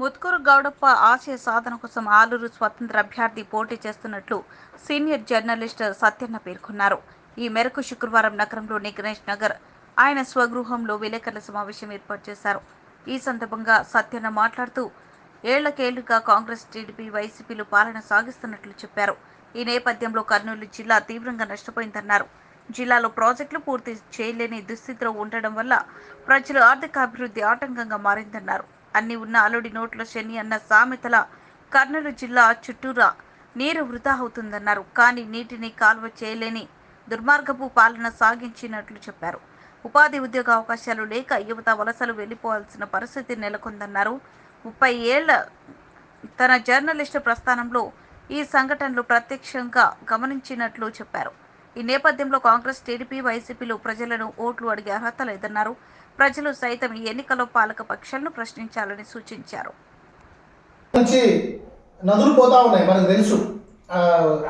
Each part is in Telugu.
ముత్కూరు గౌడప్ప ఆశయ సాధన కోసం ఆలూరు స్వతంత్ర అభ్యర్థి పోటీ చేస్తున్నట్లు సీనియర్ జర్నలిస్ట్ సత్యన్న పేర్కొన్నారు. ఈ మేరకు శుక్రవారం నగరంలోని గణేష్ నగర్ ఆయన స్వగృహంలో విలేకరుల సమావేశం ఏర్పాటు చేశారు. ఈ సందర్భంగా సత్యన్న మాట్లాడుతూ ఏళ్ళకేళ్ళుగా కాంగ్రెస్ టీడీపీ వైసీపీలు పాలన సాగిస్తున్నట్లు చెప్పారు. ఈ నేపథ్యంలో కర్నూలు జిల్లా తీవ్రంగా నష్టపోయిందన్నారు. జిల్లాలో ప్రాజెక్టులు పూర్తి చేయలేని దుస్థితిలో ఉండడం వల్ల ప్రజలు ఆర్థిక అభివృద్ధి ఆటంకంగా మారిందన్నారు. అన్ని ఉన్న అల్లుడి నోట్లో శని అన్న సామెతల కర్నూలు జిల్లా చుట్టూరా నీరు వృధా అవుతుందన్నారు. కానీ నీటిని కాల్వ చేయలేని దుర్మార్గపు పాలన సాగించినట్లు చెప్పారు. ఉపాధి ఉద్యోగ అవకాశాలు లేక యువత వలసలు వెళ్ళిపోవాల్సిన పరిస్థితి నెలకొందన్నారు. ముప్పై ఏళ్ళ తన జర్నలిస్టు ప్రస్థానంలో ఈ సంఘటనలు ప్రత్యక్షంగా గమనించినట్లు చెప్పారు. ఈ నేపథ్యంలో కాంగ్రెస్ టీడీపీ వైసీపీలు ప్రజలను ఓట్లు అడిగే అర్హత లేదన్నారు. ప్రజలు సైతం ఈ ఎన్నికలో పాలక పక్షాలను ప్రశ్నించాలని సూచించారు. నదులు పోతా ఉన్నాయి. మనకు తెలుసు.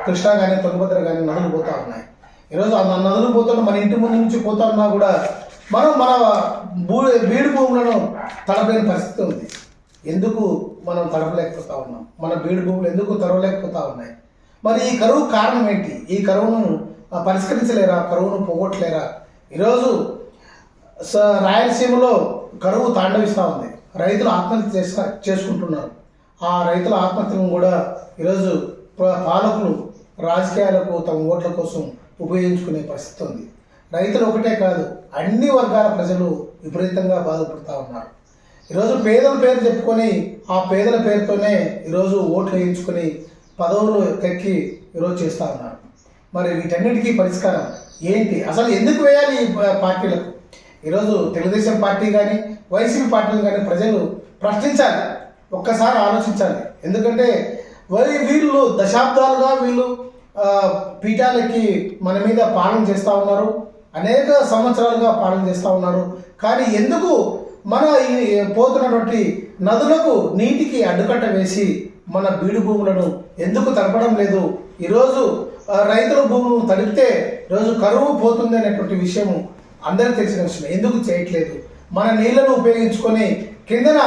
కృష్ణా కానీ తుంగభద్ర కానీ నదులు పోతా ఉన్నాయి. ఈరోజు ఆ నదులు పోతున్న మన ఇంటి ముందు నుంచి పోతా ఉన్నా కూడా మనం మన భూ బీడు భూములను తడపలేని పరిస్థితి ఉంది. ఎందుకు మనం తడపలేకపోతా ఉన్నాం? మన బీడు భూములు ఎందుకు తడవలేకపోతా ఉన్నాయి? మరి ఈ కరువు కారణం ఏంటి? ఈ కరువును పరిష్కరించలేరా? కరువును పోగొట్టలేరా? ఈరోజు స- రాయలసీమలో కరువు తాండవిస్తూ ఉంది. రైతులు ఆత్మహత్య చేస్తా చేసుకుంటున్నారు. ఆ రైతుల ఆత్మహత్యలను కూడా ఈరోజు పాలకులు రాజకీయాలకు తమ ఓట్ల కోసం ఉపయోగించుకునే పరిస్థితి ఉంది. రైతులు ఒకటే కాదు అన్ని వర్గాల ప్రజలు విపరీతంగా బాధపడుతూ ఉన్నారు. ఈరోజు పేదల పేరు చెప్పుకొని ఆ పేదల పేరుతోనే ఈరోజు ఓట్లు వేయించుకొని పదవులు ఎక్కి ఈరోజు చేస్తూ ఉన్నారు. మరి వీటన్నిటికీ పరిష్కారం ఏంటి? అసలు ఎందుకు వేయాలి ఈ పార్టీలకు? ఈరోజు తెలుగుదేశం పార్టీ కానీ వైసీపీ పార్టీలు కానీ ప్రజలు ప్రశ్నించాలి. ఒక్కసారి ఆలోచించాలి. ఎందుకంటే వరి వీళ్ళు దశాబ్దాలుగా వీళ్ళు పీఠాలకి మన మీద పాలన చేస్తూ ఉన్నారు. అనేక సంవత్సరాలుగా పాలన చేస్తూ ఉన్నారు. కానీ ఎందుకు మన ఈ పోతున్నటువంటి నదులకు నీటికి అడ్డుకట్ట వేసి మన బీడు భూములను ఎందుకు తడపడం లేదు? ఈరోజు రైతుల భూములను తడిపితే రోజు కరువు పోతుంది అనేటువంటి విషయం అందరికీ తెలిసిన విషయం ఎందుకు చేయట్లేదు? మన నీళ్ళను ఉపయోగించుకొని కిందన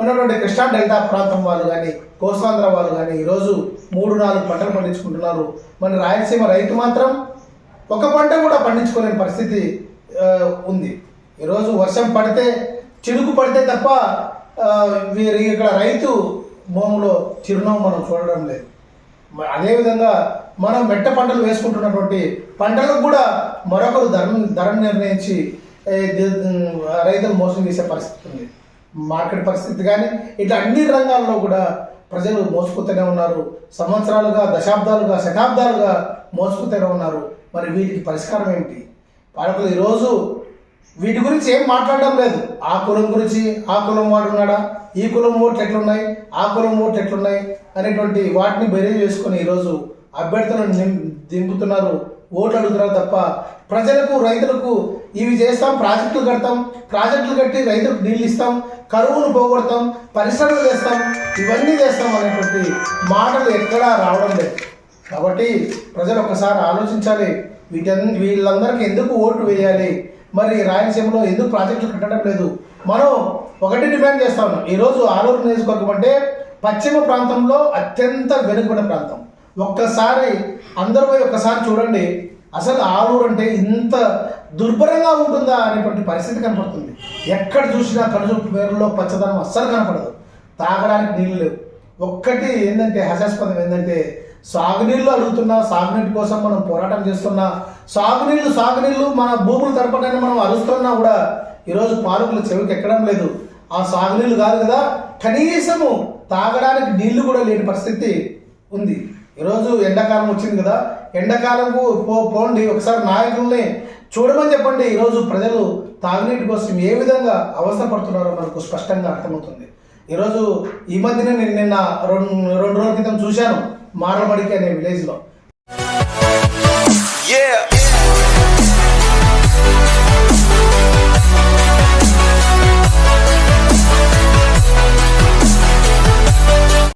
ఉన్నటువంటి కృష్ణా డెల్టా ప్రాంతం వాళ్ళు కానీ కోస్తాంధ్ర వాళ్ళు కానీ ఈరోజు మూడు నాలుగు పంటలు పండించుకుంటున్నారు. మన రాయలసీమ రైతు మాత్రం ఒక పంట కూడా పండించుకోలేని పరిస్థితి ఉంది. ఈరోజు వర్షం పడితే చినుకు పడితే తప్ప వీరి ఇక్కడ రైతు భూమిలో చిరునవ్వు మనం చూడడం లేదు. అదేవిధంగా మనం మెట్ట పంటలు వేసుకుంటున్నటువంటి పంటలకు కూడా మరొకరు ధర ధర నిర్ణయించి రైతులు మోసం చేసే పరిస్థితి ఉంది. మార్కెట్ పరిస్థితి కానీ ఇట్లా అన్ని రంగాల్లో కూడా ప్రజలు మోసుకుతూనే ఉన్నారు. సంవత్సరాలుగా దశాబ్దాలుగా శతాబ్దాలుగా మోసుకుతూనే ఉన్నారు. మరి వీటికి పరిష్కారం ఏమిటి? పాలకులు ఈరోజు వీటి గురించి ఏం మాట్లాడడం లేదు. ఆ కులం గురించి ఆ కులం వాడు ఉన్నాడా? ఈ కులం ఓట్లు ఎట్లున్నాయి? ఆ కులం ఓట్లు ఎట్లున్నాయి? అనేటువంటి వాటిని బెరీజ్ చేసుకొని ఈరోజు అభ్యర్థులను దింపుతున్నారు. ఓట్లు అడుగుతున్నారు తప్ప ప్రజలకు రైతులకు ఇవి చేస్తాం ప్రాజెక్టులు కడతాం. ప్రాజెక్టులు కట్టి రైతులకు నీళ్ళు ఇస్తాం కరువును పోగొడతాం పరిశ్రమలు చేస్తాం ఇవన్నీ చేస్తాం అనేటువంటి మాటలు ఎక్కడా రావడం లేదు. కాబట్టి ప్రజలు ఒకసారి ఆలోచించాలి. వీటన్ వీళ్ళందరికీ ఎందుకు ఓటు వేయాలి? మరి రాయలసీమలో ఎందుకు ప్రాజెక్టులు కట్టడం లేదు? మనం ఒకటి డిమాండ్ చేస్తా ఉన్నాం. ఈరోజు ఆలూరు నియోజకవర్గం అంటే పశ్చిమ ప్రాంతంలో అత్యంత వెనుకబడిన ప్రాంతం. ఒక్కసారి అందరూ పోయి ఒక్కసారి చూడండి. అసలు ఆలూరు అంటే ఇంత దుర్భరంగా ఉంటుందా అనేటువంటి పరిస్థితి కనపడుతుంది. ఎక్కడ చూసినా కనుచూపు పేరులో పచ్చదనం అస్సలు కనపడదు. తాగడానికి నీళ్ళు లేవు. ఒక్కటి ఏంటంటే హాస్యాస్పదం ఏంటంటే సాగునీళ్ళు అడుగుతున్నా సాగునీటి కోసం మనం పోరాటం చేస్తున్నా సాగునీళ్ళు సాగునీళ్ళు మన భూముల తడపడానికి మనం అరుస్తున్నా కూడా ఈరోజు పాలకులు చెవికి ఎక్కడం లేదు. ఆ సాగునీళ్ళు కాదు కదా కనీసము తాగడానికి నీళ్ళు కూడా లేని పరిస్థితి ఉంది. ఈరోజు ఎండాకాలం వచ్చింది కదా ఎండాకాలంకు పో పోండి ఒకసారి నాయకుల్ని చూడమని చెప్పండి. ఈరోజు ప్రజలు తాగునీటి కోసం ఏ విధంగా అవస్థ పడుతున్నారో మనకు స్పష్టంగా అర్థమవుతుంది. ఈరోజు ఈ మధ్యన నేను నిన్న రెండు రెండు రోజుల క్రితం చూశాను మారబడికి అనే విలేజ్లో. Yeah.